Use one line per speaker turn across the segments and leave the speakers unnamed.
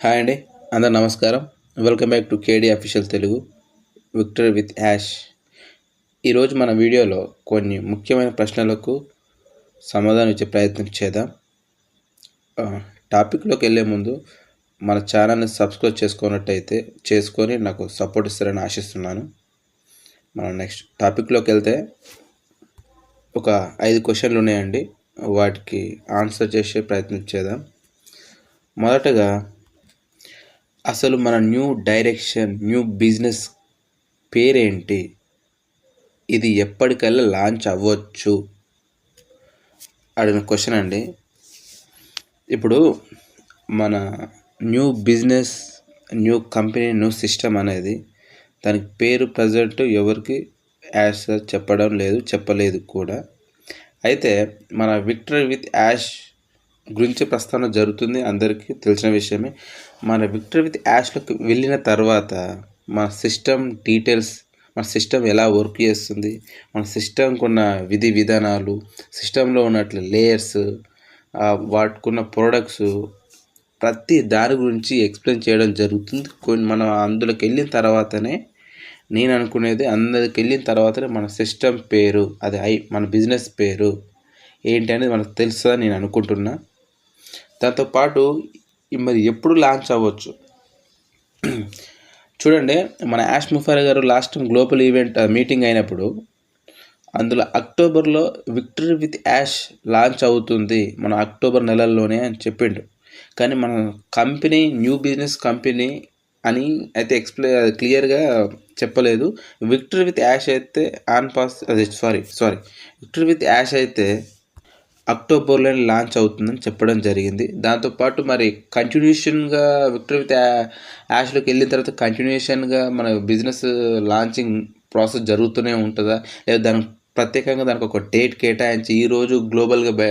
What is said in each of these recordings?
Hi అండి అందరు నమస్కారం. Welcome back to KD official Telugu Victor with Ash ఈరోజు మన వీడియోలో కొన్ని ముఖ్యమైన ప్రశ్నలకు సమాధానం ఇచ్చే ప్రయత్నం చేద్దాం. టాపిక్లోకి వెళ్ళే ముందు మన ఛానల్ని సబ్స్క్రైబ్ చేసుకున్నట్టయితే చేసుకొని నాకు సపోర్ట్ ఇస్తారని ఆశిస్తున్నాను. మనం నెక్స్ట్ టాపిక్లోకి వెళ్తే ఒక ఐదు క్వశ్చన్లు ఉన్నాయండి. వాటికి ఆన్సర్ చేసే ప్రయత్నం చేద్దాం. మొదటగా అసలు మన న్యూ డైరెక్షన్ న్యూ బిజినెస్ పేరేంటి? ఇది ఎప్పటికల్లా లాంచ్ అవ్వచ్చు? అడిగిన క్వశ్చన్ అండి. ఇప్పుడు మన new business new company new system అనేది దానికి పేరు ప్రజెంట్ ఎవరికి యాష్ చెప్పడం లేదు చెప్పలేదు కూడా. అయితే మన విక్టర్ విత్ యాష్ గురించి ప్రస్తావన జరుగుతుంది. అందరికీ తెలిసిన విషయమే. మన విక్టర్ విత్ యాష్లోకి వెళ్ళిన తర్వాత మన సిస్టమ్ డీటెయిల్స్ మన సిస్టమ్ ఎలా వర్క్ చేస్తుంది మన సిస్టమ్కి ఉన్న విధి విధానాలు సిస్టంలో ఉన్నట్లు లేయర్స్ వాటికున్న ప్రోడక్ట్స్ ప్రతి దాని గురించి ఎక్స్ప్లెయిన్ చేయడం జరుగుతుంది. కొన్ని మనం అందులోకి వెళ్ళిన తర్వాతనే నేను అనుకునేది అందరికి వెళ్ళిన తర్వాతనే మన సిస్టమ్ పేరు అది ఐ మన బిజినెస్ పేరు ఏంటి అనేది మనకు తెలుస్తుందని నేను అనుకుంటున్నా. దాంతోపాటు మరి ఎప్పుడు లాంచ్ అవ్వచ్చు? చూడండి మన యాష్ ముఫారా గారు లాస్ట్ గ్లోబల్ ఈవెంట్ మీటింగ్ అయినప్పుడు అందులో అక్టోబర్లో విక్టరీ విత్ యాష్ లాంచ్ అవుతుంది మన అక్టోబర్ నెలల్లోనే అని చెప్పిండు. కానీ మన కంపెనీ న్యూ బిజినెస్ కంపెనీ అని అయితే ఎక్స్ప్లె క్లియర్గా చెప్పలేదు. విక్టరీ విత్ యాష్ అయితే ఆన్ పాస్ అది sorry sorry Victory with Ash అయితే అక్టోబర్లోనే లాంచ్ అవుతుందని చెప్పడం జరిగింది. దాంతోపాటు మరి కంటిన్యూషన్గా విక్టర్ విత్ యాష్లోకి వెళ్ళిన తర్వాత కంటిన్యూషన్గా మన బిజినెస్ లాంచింగ్ ప్రాసెస్ జరుగుతూనే ఉంటుందా? లేదా దానికి ప్రత్యేకంగా దానికి ఒక డేట్ కేటాయించి ఈరోజు గ్లోబల్గా బయ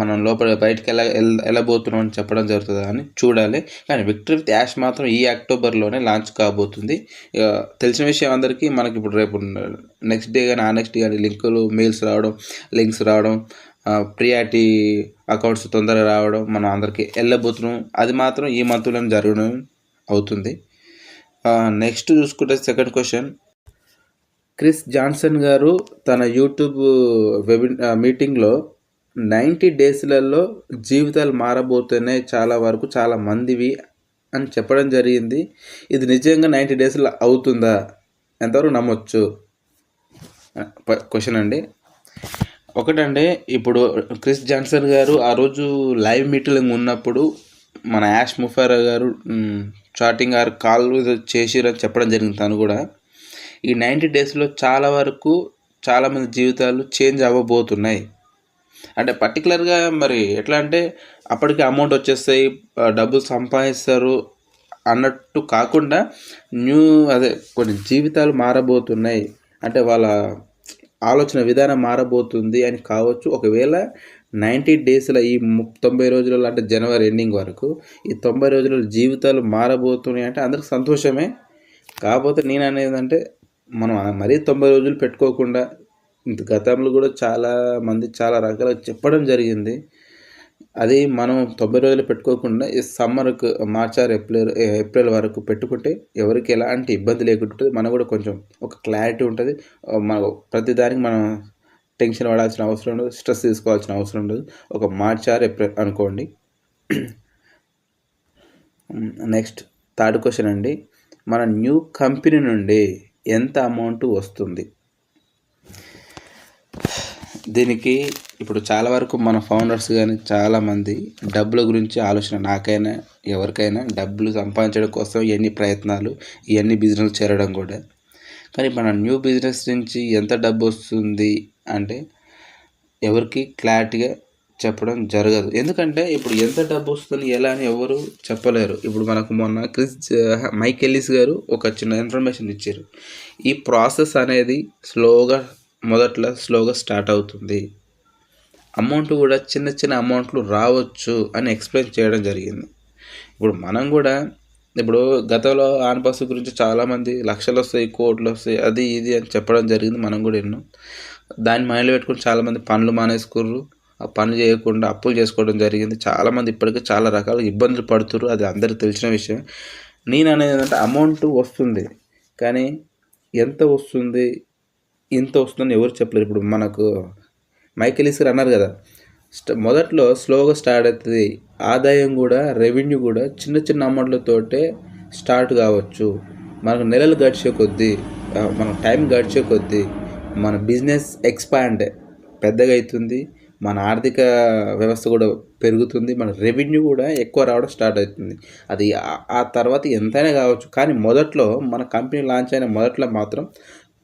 మనం లోపల బయటకు ఎలా వెళ్ళబోతున్నాం అని చెప్పడం జరుగుతుందా అని చూడాలి. కానీ విక్టర్ విత్ యాష్ మాత్రం ఈ అక్టోబర్లోనే లాంచ్ కాబోతుంది. తెలిసిన విషయం అందరికీ మనకి ఇప్పుడు రేపు నెక్స్ట్ డే కానీ ఆ నెక్స్ట్ కానీ లింకులు మెయిల్స్ రావడం లింక్స్ రావడం ప్రియారిటీ అకౌంట్స్ తొందరగా రావడం మనం అందరికీ వెళ్ళబోతున్నాం అది మాత్రం ఈ మంత్లో జరగడం అవుతుంది. నెక్స్ట్ చూసుకుంటే సెకండ్ క్వశ్చన్. క్రిస్ జాన్సన్ గారు తన యూట్యూబ్ వెబి మీటింగ్లో నైంటీ డేస్లలో జీవితాలు మారబోతున్నాయి చాలా వరకు చాలా మందివి అని చెప్పడం జరిగింది. ఇది నిజంగా నైంటీ డేస్లో అవుతుందా? ఎంతవరకు నమ్మొచ్చు? క్వశ్చన్ అండి. ఒకటండి ఇప్పుడు క్రిస్ జాన్సన్ గారు ఆ రోజు లైవ్ మీటింగ్ ఉన్నప్పుడు మన యాష్ ముఫారా గారు చాటింగ్ ఆర్ కాల్ చేసిరని చెప్పడం జరిగింది తను కూడా. ఈ నైంటీ డేస్లో చాలా వరకు చాలామంది జీవితాలు చేంజ్ అవ్వబోతున్నాయి. అంటే పర్టికులర్గా మరి ఎట్లా అంటే అప్పటికి అమౌంట్ వచ్చేస్తాయి డబ్బులు సంపాదిస్తారు అన్నట్టు కాకుండా న్యూ అదే కొన్ని జీవితాలు మారబోతున్నాయి. అంటే వాళ్ళ ఆలోచన విధానం మారబోతుంది అని కావచ్చు. ఒకవేళ నైంటీ డేస్లో ఈ తొంభై రోజులలో అంటే జనవరి ఎండింగ్ వరకు ఈ తొంభై రోజులలో జీవితాలు మారబోతున్నాయి అంటే అందరికి సంతోషమే. కాకపోతే నేను అనేది అంటే మనం మరీ తొంభై రోజులు పెట్టుకోకుండా ఇంత గతంలో కూడా చాలా మంది చాలా రకాలుగా చెప్పడం జరిగింది. అది మనం తొంభై రోజులు పెట్టుకోకుండా ఈ సమ్మర్కు మార్చ్ ఆర్ ఏప్రిల్ ఏప్రిల్ వరకు పెట్టుకుంటే ఎవరికి ఎలాంటి ఇబ్బంది లేకుండా ఉంటుంది మనకు కూడా కొంచెం ఒక క్లారిటీ ఉంటుంది. మన ప్రతి దానికి మనం టెన్షన్ పడాల్సిన అవసరం ఉండదు స్ట్రెస్ తీసుకోవాల్సిన అవసరం ఉండదు. ఒక మార్చ్ ఆర్ ఏప్రిల్ అనుకోండి. నెక్స్ట్ థర్డ్ క్వశ్చన్ అండి. మన న్యూ కంపెనీ నుండి ఎంత అమౌంట్ వస్తుంది? దీనికి ఇప్పుడు చాలా వరకు మన ఫౌండర్స్ కానీ చాలామంది డబ్బుల గురించి ఆలోచన నాకైనా ఎవరికైనా డబ్బులు సంపాదించడం కోసం ఎన్ని ప్రయత్నాలు ఇవన్నీ బిజినెస్ చేరడం కూడా. కానీ మన న్యూ బిజినెస్ నుంచి ఎంత డబ్బు వస్తుంది అంటే ఎవరికి క్లారిటీగా చెప్పడం జరగదు. ఎందుకంటే ఇప్పుడు ఎంత డబ్బు వస్తుంది ఎలా అని ఎవరు చెప్పలేరు. ఇప్పుడు మనకు మొన్న క్రిస్ మైకెల్లిస్ గారు ఒక చిన్న ఇన్ఫర్మేషన్ ఇచ్చారు. ఈ ప్రాసెస్ అనేది స్లోగా మొదట్లో స్లోగా స్టార్ట్ అవుతుంది. అమౌంట్ కూడా చిన్న చిన్న అమౌంట్లు రావచ్చు అని ఎక్స్ప్లెయిన్ చేయడం జరిగింది. ఇప్పుడు మనం కూడా ఇప్పుడు గతంలో ఆన్ గురించి చాలామంది లక్షలు వస్తాయి కోట్లు వస్తాయి అది ఇది అని చెప్పడం జరిగింది మనం కూడా ఎన్నో. దాన్ని మైండ్లో పెట్టుకుని చాలామంది పనులు మానేసుకుర్రు. ఆ పనులు చేయకుండా అప్పులు చేసుకోవడం జరిగింది. చాలామంది ఇప్పటికీ చాలా రకాల ఇబ్బందులు పడుతున్నారు అది అందరికీ తెలిసిన విషయం. నేను అనేది ఏంటంటే అమౌంట్ వస్తుంది కానీ ఎంత వస్తుంది ఇంత వస్తుందని ఎవరు చెప్పలేరు. ఇప్పుడు మనకు మైకేల్ ఇస్కర్ అన్నారు కదా మొదట్లో స్లోగా స్టార్ట్ అవుతుంది ఆదాయం కూడా రెవెన్యూ కూడా చిన్న చిన్న అమౌంట్లతోటే స్టార్ట్ కావచ్చు. మనకు నెలలు గడిచే కొద్దీ ఆ, మన టైం గడిచే కొద్దీ మన బిజినెస్ ఎక్స్పాండ్ పెద్దగా అవుతుంది మన ఆర్థిక వ్యవస్థ కూడా పెరుగుతుంది మన రెవెన్యూ కూడా ఎక్కువ రావడం స్టార్ట్ అవుతుంది. అది ఆ తర్వాత ఎంతైనా కావచ్చు. కానీ మొదట్లో మన కంపెనీ లాంచ్ అయిన మొదట్లో మాత్రం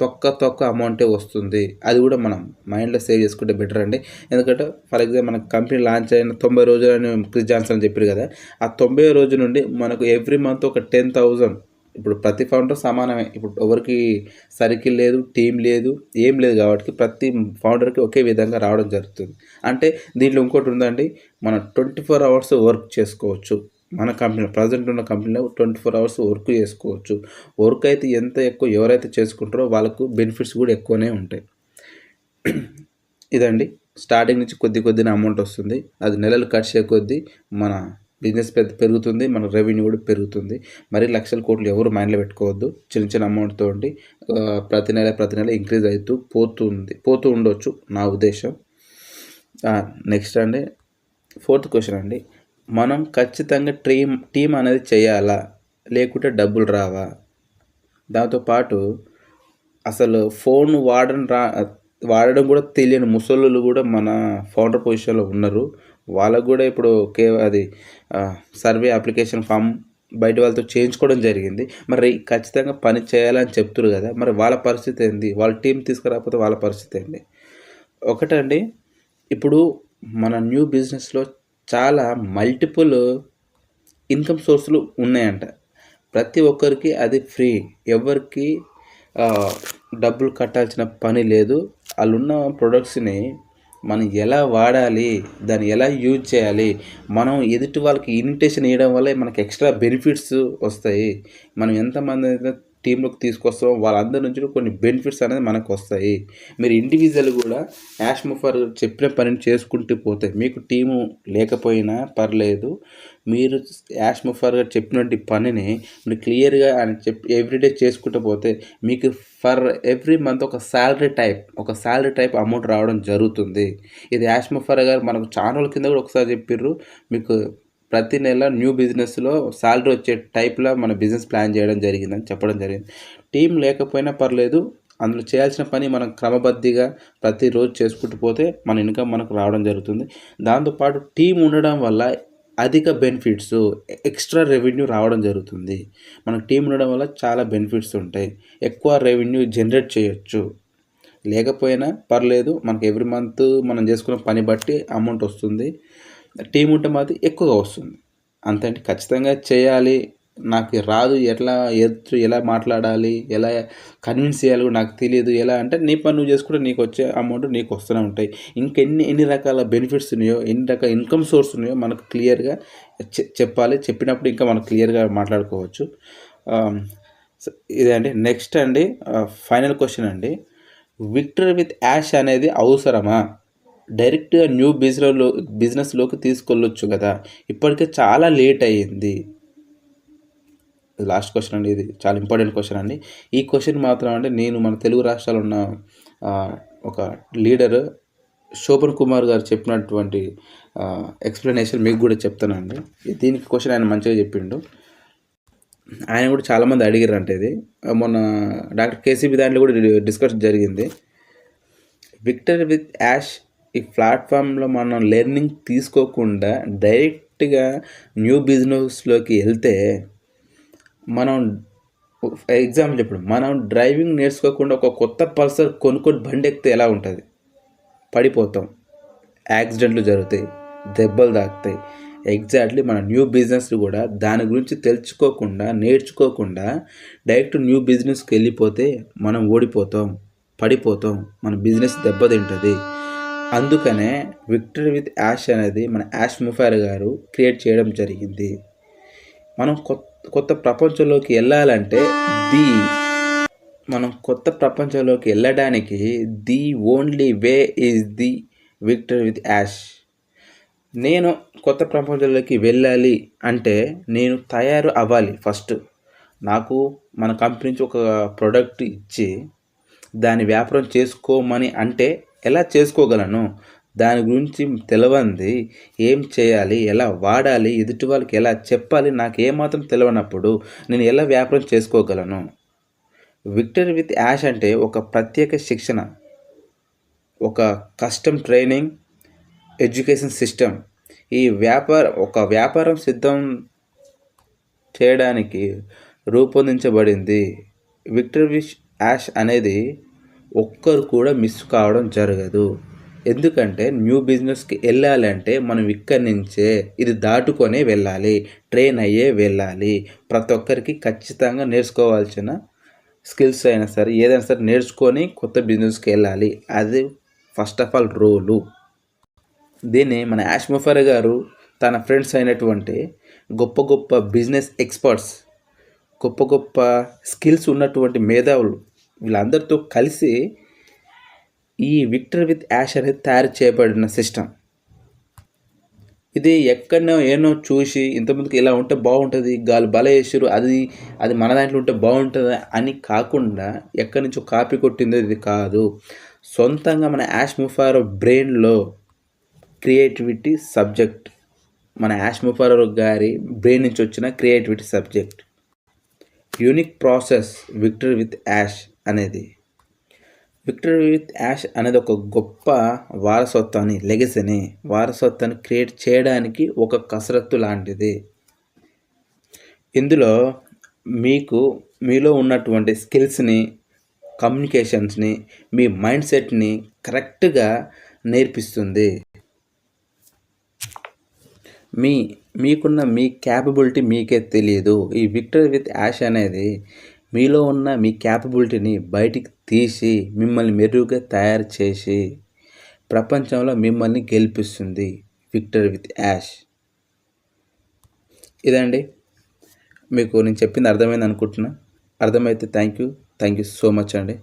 తొక్క తొక్క అమౌంటే వస్తుంది. అది కూడా మనం మైండ్లో సేవ్ చేసుకుంటే బెటర్ అండి. ఎందుకంటే ఫర్ ఎగ్జాంపుల్ మన కంపెనీ లాంచ్ అయిన తొంభై రోజులని క్రిస్ జాన్సన్ అని చెప్పారు కదా ఆ తొంభై రోజు నుండి మనకు ఎవ్రీ మంత్ ఒక టెన్ థౌజండ్ ఇప్పుడు ప్రతి ఫౌండర్ సమానమే. ఇప్పుడు ఎవరికి సర్కిల్ లేదు టీం లేదు ఏం లేదు కాబట్టి ప్రతి ఫౌండర్కి ఒకే విధంగా రావడం జరుగుతుంది. అంటే దీంట్లో ఇంకోటి ఉందండి మనం ట్వంటీ ఫోర్ అవర్స్ వర్క్ చేసుకోవచ్చు. మన కంపెనీ ప్రజెంట్ ఉన్న కంపెనీలో ట్వంటీ ఫోర్ అవర్స్ వర్క్ చేసుకోవచ్చు. వర్క్ అయితే ఎంత ఎక్కువ ఎవరైతే చేసుకుంటారో వాళ్ళకు బెనిఫిట్స్ కూడా ఎక్కువనే ఉంటాయి. ఇదండి. స్టార్టింగ్ నుంచి కొద్ది కొద్దిన అమౌంట్ వస్తుంది. అది నెలలు ఖర్చు కొద్దీ మన బిజినెస్ పెద్ద పెరుగుతుంది మన రెవెన్యూ కూడా పెరుగుతుంది. మరి లక్షల కోట్లు ఎవరు మైండ్లో పెట్టుకోవద్దు. చిన్న చిన్న అమౌంట్ తోటి ప్రతి నెల ప్రతి నెల ఇంక్రీజ్ అవుతూ పోతుంది పోతూ ఉండొచ్చు నా ఉద్దేశం. నెక్స్ట్ అండి. ఫోర్త్ క్వశ్చన్ అండి. మనం ఖచ్చితంగా టీమ్ టీం అనేది చేయాలా? లేకుంటే డబ్బులు రావా? దాంతోపాటు అసలు ఫోన్ వాడడం రా వాడడం కూడా తెలియని ముసళ్ళు కూడా మన ఫౌండర్ పొజిషన్లో ఉన్నారు. వాళ్ళకు కూడా ఇప్పుడు కే అది సర్వే అప్లికేషన్ ఫామ్ బయట వాళ్ళతో చేయించుకోవడం జరిగింది. మరి ఖచ్చితంగా పని చేయాలని చెప్తున్నారు కదా? మరి వాళ్ళ పరిస్థితి ఏంది? వాళ్ళ టీం తీసుకురాకపోతే వాళ్ళ పరిస్థితి ఏంటి ఒకటండి ఇప్పుడు మన న్యూ బిజినెస్లో చాలా మల్టిపుల్ ఇన్కమ్ సోర్సులు ఉన్నాయంట. ప్రతి ఒక్కరికి అది ఫ్రీ ఎవరికి డబ్బులు కట్టాల్సిన పని లేదు. వాళ్ళున్న ప్రొడక్ట్స్ని మనం ఎలా వాడాలి దాన్ని ఎలా యూజ్ చేయాలి మనం ఎదుటి వాళ్ళకి ఇన్విటేషన్ ఇవ్వడం వల్ల మనకి ఎక్స్ట్రా బెనిఫిట్స్ వస్తాయి. మనం ఎంతమంది అయితే టీంలోకి తీసుకొస్తామో వాళ్ళందరి నుంచి కొన్ని బెనిఫిట్స్ అనేది మనకు వస్తాయి. మీరు ఇండివిజువల్ కూడా యాష్ ముఫర్ చెప్పిన పనిని చేసుకుంటూ పోతే మీకు టీము లేకపోయినా పర్లేదు మీరు యాష్ ముఫర్ గారు చెప్పినటువంటి పనిని మీరు క్లియర్గా ఆయన చెప్పి ఎవ్రీడే చేసుకుంటూ పోతే మీకు ఫర్ ఎవ్రీ మంత్ ఒక శాలరీ టైప్ ఒక శాలరీ టైప్ అమౌంట్ రావడం జరుగుతుంది. ఇది యాష్ ముఫర్ గారు మనకు ఛానల్ కింద కూడా ఒకసారి చెప్పిర్రు మీకు ప్రతి నెల న్యూ బిజినెస్లో శాలరీ వచ్చే టైప్లో మన బిజినెస్ ప్లాన్ చేయడం జరిగిందని చెప్పడం జరిగింది. టీం లేకపోయినా పర్లేదు అందులో చేయాల్సిన పని మనం క్రమబద్ధిగా ప్రతిరోజు చేసుకుంటూ పోతే మన ఇన్కమ్ మనకు రావడం జరుగుతుంది. దాంతోపాటు టీం ఉండడం వల్ల అధిక బెనిఫిట్స్ ఎక్స్ట్రా రెవెన్యూ రావడం జరుగుతుంది. మనకు టీం ఉండడం వల్ల చాలా బెనిఫిట్స్ ఉంటాయి. ఎక్కువ రెవెన్యూ జనరేట్ చేయొచ్చు. లేకపోయినా పర్లేదు మనకు ఎవ్రీ మంత్ మనం చేసుకున్న పని బట్టి అమౌంట్ వస్తుంది. టీం ఉంటే మాత్రం ఎక్కువగా వస్తుంది. అంతే అంటే ఖచ్చితంగా చేయాలి. నాకు రాదు. ఎట్లా ఎత్తు ఎలా మాట్లాడాలి ఎలా కన్విన్స్ చేయాలి నాకు తెలియదు ఎలా అంటే నీ పని నువ్వు చేసుకుంటే నీకు వచ్చే అమౌంట్ నీకు వస్తూనే ఉంటాయి. ఇంకెన్ని ఎన్ని రకాల బెనిఫిట్స్ ఉన్నాయో ఎన్ని రకాల ఇన్కమ్ సోర్స్ ఉన్నాయో మనకు క్లియర్గా చెప్పాలి. చెప్పినప్పుడు ఇంకా మనం క్లియర్గా మాట్లాడుకోవచ్చు. ఇదే అండి. నెక్స్ట్ అండి ఫైనల్ క్వశ్చన్ అండి. విక్టరీ విత్ యాష్ అనేది అవసరమా? డైరెక్ట్గా న్యూ బిజినెస్లో బిజినెస్లోకి తీసుకెళ్ళొచ్చు కదా. ఇప్పటికే చాలా లేట్ అయ్యింది. లాస్ట్ క్వశ్చన్ అండి ఇది. చాలా ఇంపార్టెంట్ క్వశ్చన్ అండి. ఈ క్వశ్చన్ మాత్రం అంటే నేను మన తెలుగు రాష్ట్రాలు ఉన్న ఒక లీడర్ శోభన్ కుమార్ గారు చెప్పినటువంటి ఎక్స్ప్లెనేషన్ మీకు కూడా చెప్తానండి. దీనికి క్వశ్చన్ ఆయన మంచిగా చెప్పిండు. ఆయన కూడా చాలామంది అడిగారు అంటే ఇది. మొన్న డాక్టర్ కేసీబీ దాంట్లో కూడా డిస్కస్ జరిగింది. విక్టర్ విత్ యాష్ ఈ ప్లాట్ఫామ్లో మనం లెర్నింగ్ తీసుకోకుండా డైరెక్ట్గా న్యూ బిజినెస్లోకి వెళ్తే మనం ఎగ్జాంపుల్ ఇప్పుడు మనం డ్రైవింగ్ నేర్చుకోకుండా ఒక కొత్త పల్సర్ కొనుక్కొని బండి ఎక్కితే ఎలా ఉంటుంది? పడిపోతాం. యాక్సిడెంట్లు జరుగుతాయి దెబ్బలు తాకుతాయి. ఎగ్జాక్ట్లీ మన న్యూ బిజినెస్ కూడా దాని గురించి తెలుసుకోకుండా నేర్చుకోకుండా డైరెక్ట్ న్యూ బిజినెస్కి వెళ్ళిపోతే మనం ఓడిపోతాం పడిపోతాం. మన బిజినెస్ దెబ్బతింటుంది. అందుకనే విక్టరీ విత్ యాష్ అనేది మన యాష్ ముఫైర్ గారు క్రియేట్ చేయడం జరిగింది. మనం కొత్త కొత్త ప్రపంచంలోకి వెళ్ళాలంటే ది మనం కొత్త ప్రపంచంలోకి వెళ్ళడానికి the only way is the Victor with Ash. నేను కొత్త ప్రపంచంలోకి వెళ్ళాలి అంటే నేను తయారు అవ్వాలి ఫస్ట్. నాకు మన కంపెనీ నుంచి ఒక ప్రోడక్ట్ ఇచ్చి దాన్ని వ్యాపారం చేసుకోమని అంటే ఎలా చేసుకోగలను? దాని గురించి తెలవంది. ఏం చేయాలి? ఎలా వాడాలి? ఎదుటి వాళ్ళకి ఎలా చెప్పాలి? నాకు ఏమాత్రం తెలియనప్పుడు నేను ఎలా వ్యాపారం చేసుకోగలను? విక్టర్ విత్ యాష్ అంటే ఒక ప్రత్యేక శిక్షణ ఒక కస్టమ్ ట్రైనింగ్ ఎడ్యుకేషన్ సిస్టమ్. ఈ వ్యాపార ఒక వ్యాపారం సిద్ధం చేయడానికి రూపొందించబడింది. విక్టర్ విష్ యాష్ అనేది ఒక్కరు కూడా మిస్ కావడం జరగదు. ఎందుకంటే న్యూ బిజినెస్కి వెళ్ళాలంటే మనం ఇక్కడి నుంచే ఇది దాటుకొనే వెళ్ళాలి ట్రైన్ అయ్యే వెళ్ళాలి. ప్రతి ఒక్కరికి ఖచ్చితంగా నేర్చుకోవాల్సిన స్కిల్స్ అయినా సరే ఏదైనా సరే నేర్చుకొని కొత్త బిజినెస్కి వెళ్ళాలి. అది ఫస్ట్ ఆఫ్ ఆల్ రోలు. దీన్ని మన యాష్మఫర్ గారు తన ఫ్రెండ్స్ అయినటువంటి గొప్ప గొప్ప బిజినెస్ ఎక్స్పర్ట్స్ గొప్ప గొప్ప స్కిల్స్ ఉన్నటువంటి మేధావులు వీళ్ళందరితో కలిసి ఈ విక్టర్ విత్ యాష్ అనేది తయారు చేయబడిన సిస్టమ్. ఇది ఎక్కడనో ఏనో చూసి ఇంతమందికి ఇలా ఉంటే బాగుంటుంది గాలి బల వేసారు అది అది మన దాంట్లో ఉంటే బాగుంటుంది అని కాకుండా ఎక్కడి నుంచో కాపీ కొట్టిందో ఇది కాదు. సొంతంగా మన యాష్ ముఫారో బ్రెయిన్లో క్రియేటివిటీ సబ్జెక్ట్. మన యాష్ ముఫారో గారి బ్రెయిన్ నుంచి వచ్చిన creativity subject. Unique process Victor with Ash. అనేది. విక్టర్ విత్ యాష్ అనేది ఒక గొప్ప వారసత్వాన్ని లెగసీని వారసత్వాన్ని క్రియేట్ చేయడానికి ఒక కసరత్తు లాంటిది. ఇందులో మీకు మీలో ఉన్నటువంటి స్కిల్స్ని కమ్యూనికేషన్స్ని మీ మైండ్ సెట్ని కరెక్ట్గా నేర్పిస్తుంది. మీ మీకున్న మీ క్యాపబిలిటీ మీకే తెలియదు ఈ విక్టర్ విత్ యాష్ అనేది మీలో ఉన్న మీ క్యాపబిలిటీని బయటికి తీసి మిమ్మల్ని మెరుగుగా తయారు చేసి ప్రపంచంలో మిమ్మల్ని గెలిపిస్తుంది విక్టర్ విత్ యాష్ ఇదండి. మీకు నేను చెప్పింది అర్థమైంది అనుకుంటున్నా. అర్థమైతే thank you thank you so much అండి.